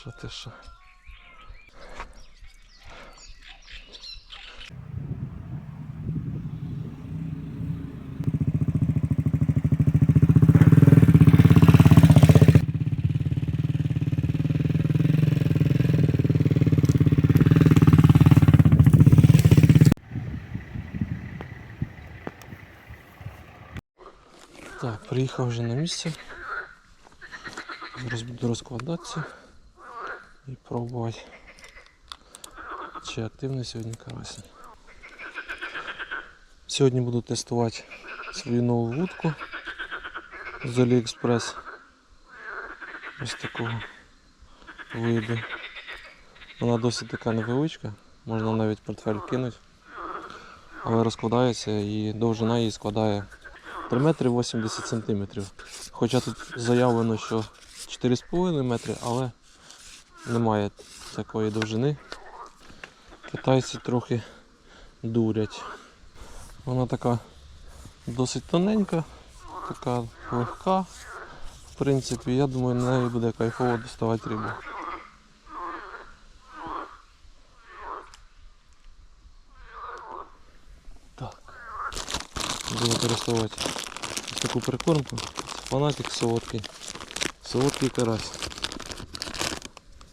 що, ти що? Так, приїхав вже на місце. Буду розкладатися і пробувати, чи активний сьогодні карасень. Сьогодні буду тестувати свою нову вудку з AliExpress. Ось такого виду. Вона досить така невеличка, можна навіть портфель кинути. Але розкладається і довжина її складає 3 метри 80 сантиметрів. Хоча тут заявлено, що 4,5 метри, але немає такої довжини. Китайці трохи дурять. Вона така досить тоненька, така легка. В принципі, я думаю, на неї буде кайфово доставати рибу. Так. Буду використовувати таку прикормку. Фанатик солодкий. Солодкий карась.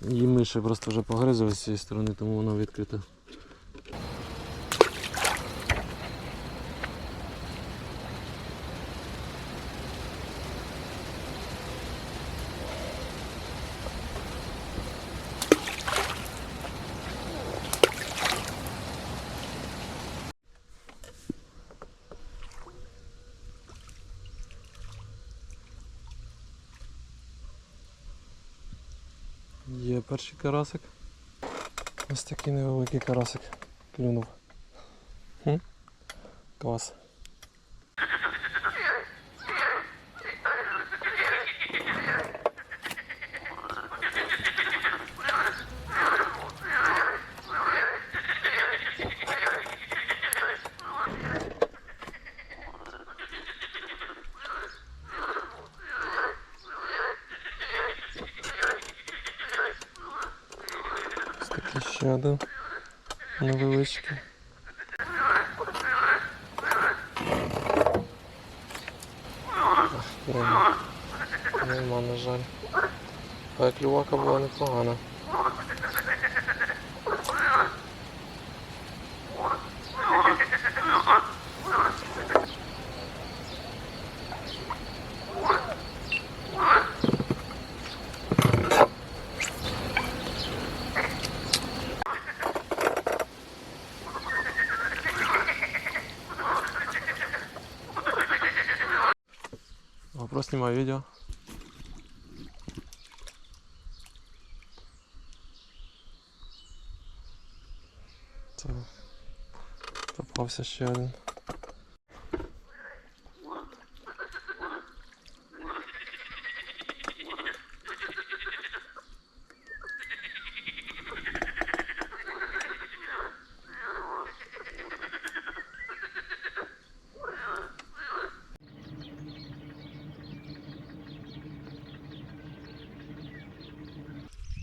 Її миші просто вже погризли з цієї сторони, тому воно відкрите. Є перший карасик. Ось такий невеликий карасик клюнув. Хм? Клас. Ось такий ще один невеличкий. Ах, Нема. Нема, на жаль. Але клювака була непогана. Вопрос снимаю видео. Це попався один.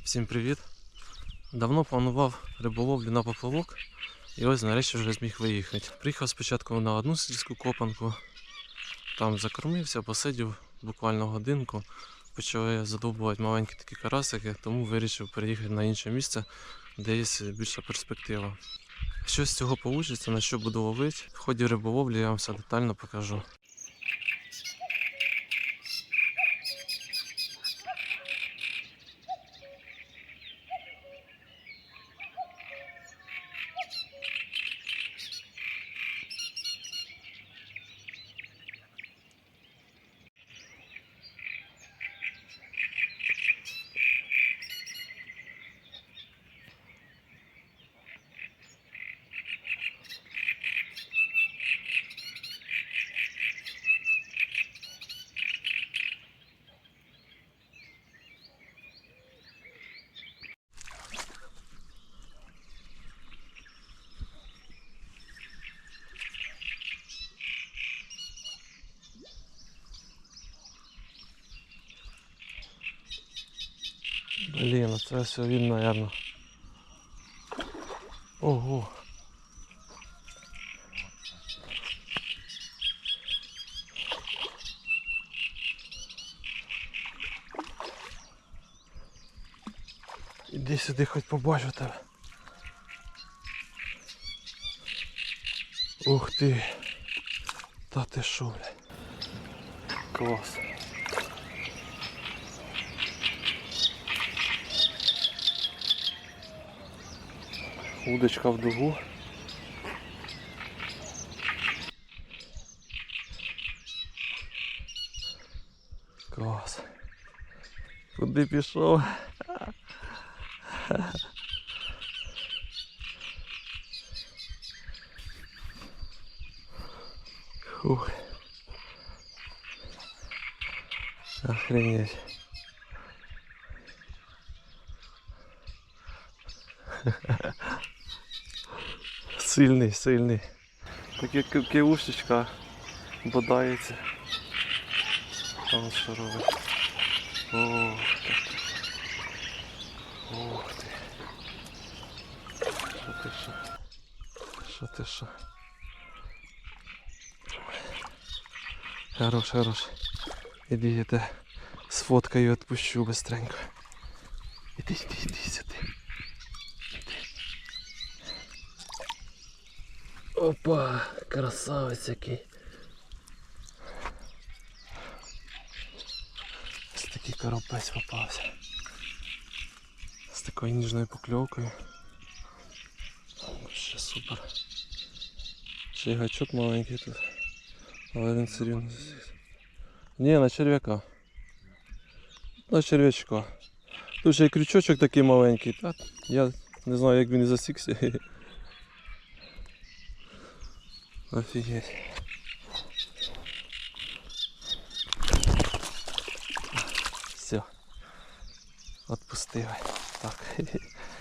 Всім привіт! Давно планував риболовлю на поплавок і ось нарешті вже зміг виїхати. Приїхав спочатку на одну сільську копанку, там закормився, посидів буквально годинку, почали задовбувати маленькі такі карасики, тому вирішив переїхати на інше місце, де є більша перспектива. Що з цього вийде, на що буду ловити, в ході риболовлі я вам все детально покажу. Блін, ну це все він, наверно. Ого. Іди сюди, хоч побачу тебе. Ух ти. Та ти шо, бля. Клас. Удочка в дугу. Клас. Куди пішов? Фух. Охренеть. Сильний, сильний. Таке ки- кивушечка бодається. Там що робить. Ох, так. Ух ти. Що ти що? Що ти що? Хорош, хорош. Іди, я тебе сфоткаю, відпущу быстренько. Іди, іди, іди сюди. Опа, красавець який. Ось такий коропець попався. З такою ніжною покльовкою. Ще супер. Ще й гачок маленький тут. Але він все рівно засікся. Ні, на черв'яка. На черв'ячка. Тут ще й крючочок такий маленький. Я не знаю як він і засікся. Офігеть. Все. Отпустили. Так.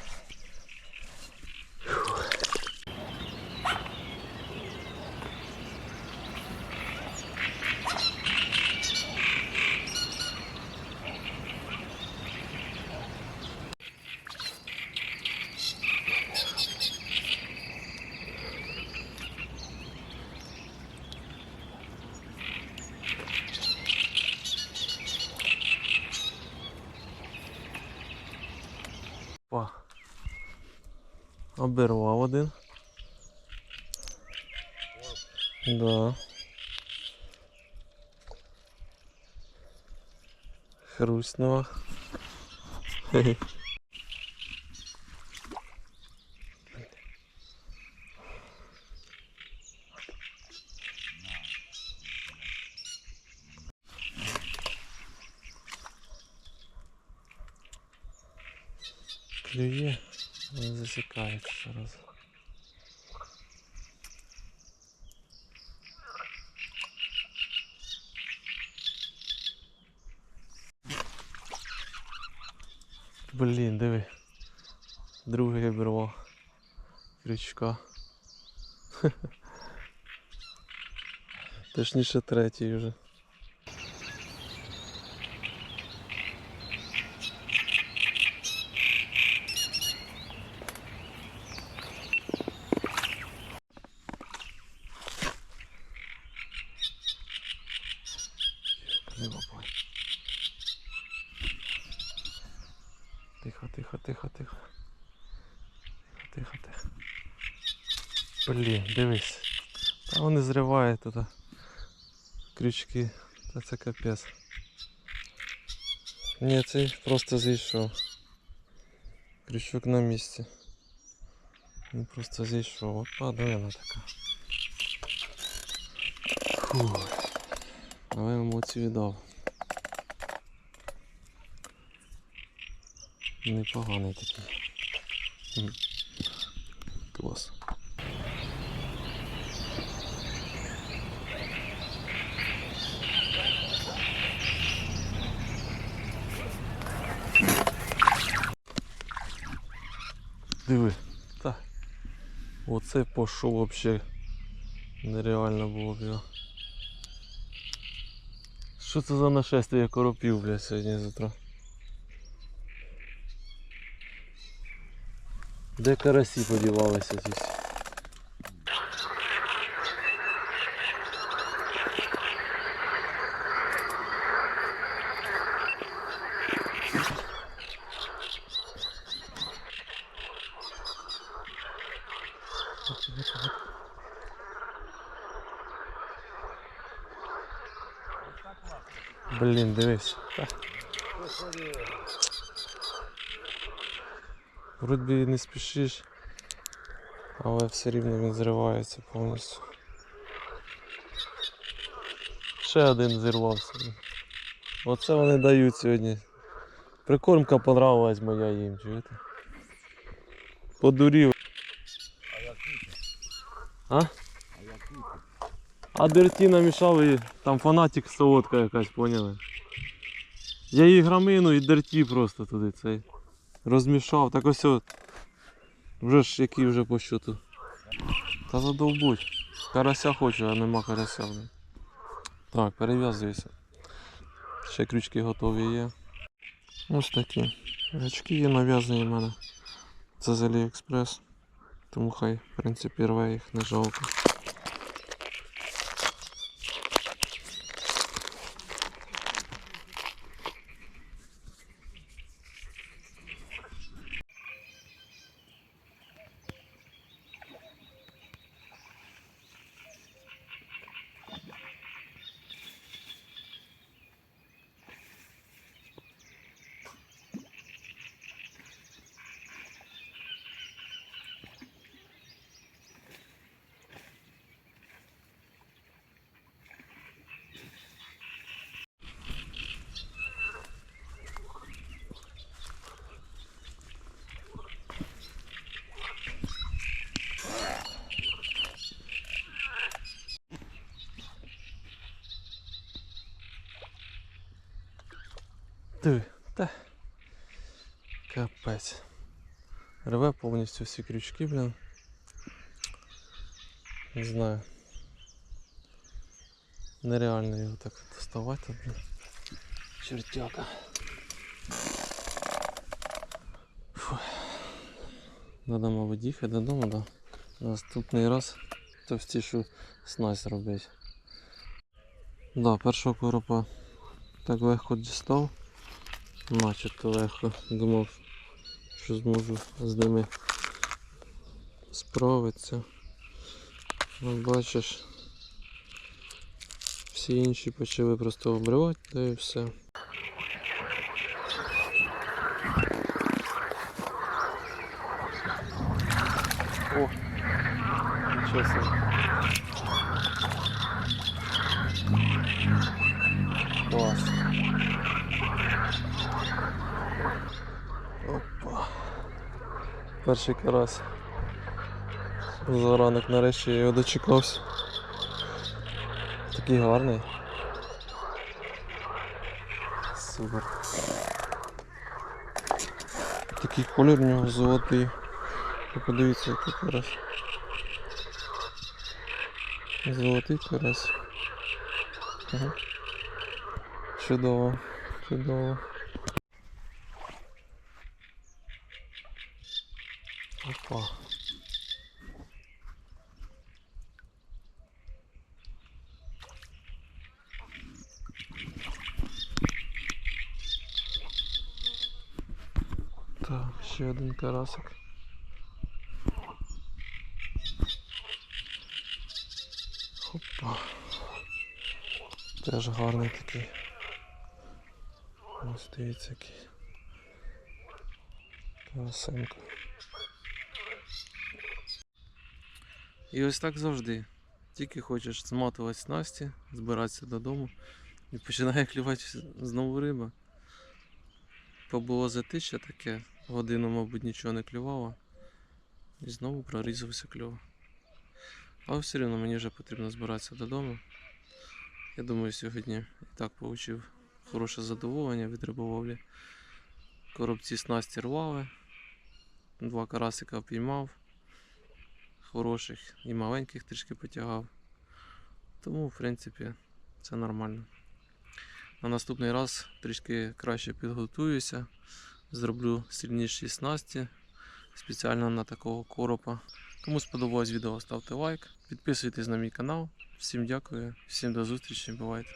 Обірвав один. Да. Хрустнуло. Клює, не засікається зараз. Блін, диви. Другий обірвав. Крючка. Точніше третій вже. Не лапай. Тихо, тихо, тихо, тихо. Тихо, тихо. Блін, дивись. Та вони зривають тут. Крючки. Та це капець. Ні, цей просто зійшов. Крючок на місці. Він просто зійшов. Опа, де вона така. Фух. Але емоції віддав. Непоганий такий. Клас. Диви, та. Оце пошов вообще. Нереально було б його. Що це за нашествие коропів, бля, сьогодні з утра? Де карасі подівалися ці всі? Блін, дивись. Вроді не спішиш, але все рівно він зривається повністю. Ще один зірвався. Оце вони дають сьогодні. Прикормка понравилась моя їм, чуєте? Подурів. А? А дерті намішали, там фанатик солодка якась, поняли? Я її грамину і дерті просто туди цей. Розмішав. Так ось от. Вже ж який вже по щоту. Та задовбуть. Карася хочу, а нема карася. Так, перев'язуюся. Ще крючки готові є. Ось такі. Гачки є нав'язані в мене. Це з Aliexpress. Тому хай, в принципі, рве їх не жалко. Диви, та. Капець. Рве повністю всі крючки, блін. Не знаю. Нереально його так доставати, блін. Чертяка. Фу. Надо, мабуть, їхати додому, да. Наступний раз товстішу снасть робити. Да, першого коропа так легко дістав. Начебто легко. Думав, що зможу з ними справитися. Ну, бачиш, всі інші почали просто обривати, та і все. О, собі. Клас. Перший карась. За ранок нарешті я його дочекався. Такий гарний. Супер. Такий колір у нього золотий. Подивіться, який карась. Золотий карась. Ага. Чудово, чудово. Опа. Так, ще один карасик. Опа. Теж гарний такий. Ось дивіться який. Красенько. І ось так завжди. Тільки хочеш зматувати снасті, збиратися додому і починає клювати знову риба. Побуло затища таке, годину, мабуть, нічого не клювало. І знову прорізався кльов. Але все одно мені вже потрібно збиратися додому. Я думаю, сьогодні і так отримав хороше задоволення від риболовлі. Коробці снасті рвали, два карасика піймав, хороших і маленьких трішки потягав. Тому, в принципі, це нормально. На наступний раз трішки краще підготуюся, зроблю сильніші снасті, спеціально на такого коропа. Кому сподобалось відео, ставте лайк, підписуйтесь на мій канал. Всім дякую, всім до зустрічі, бувайте.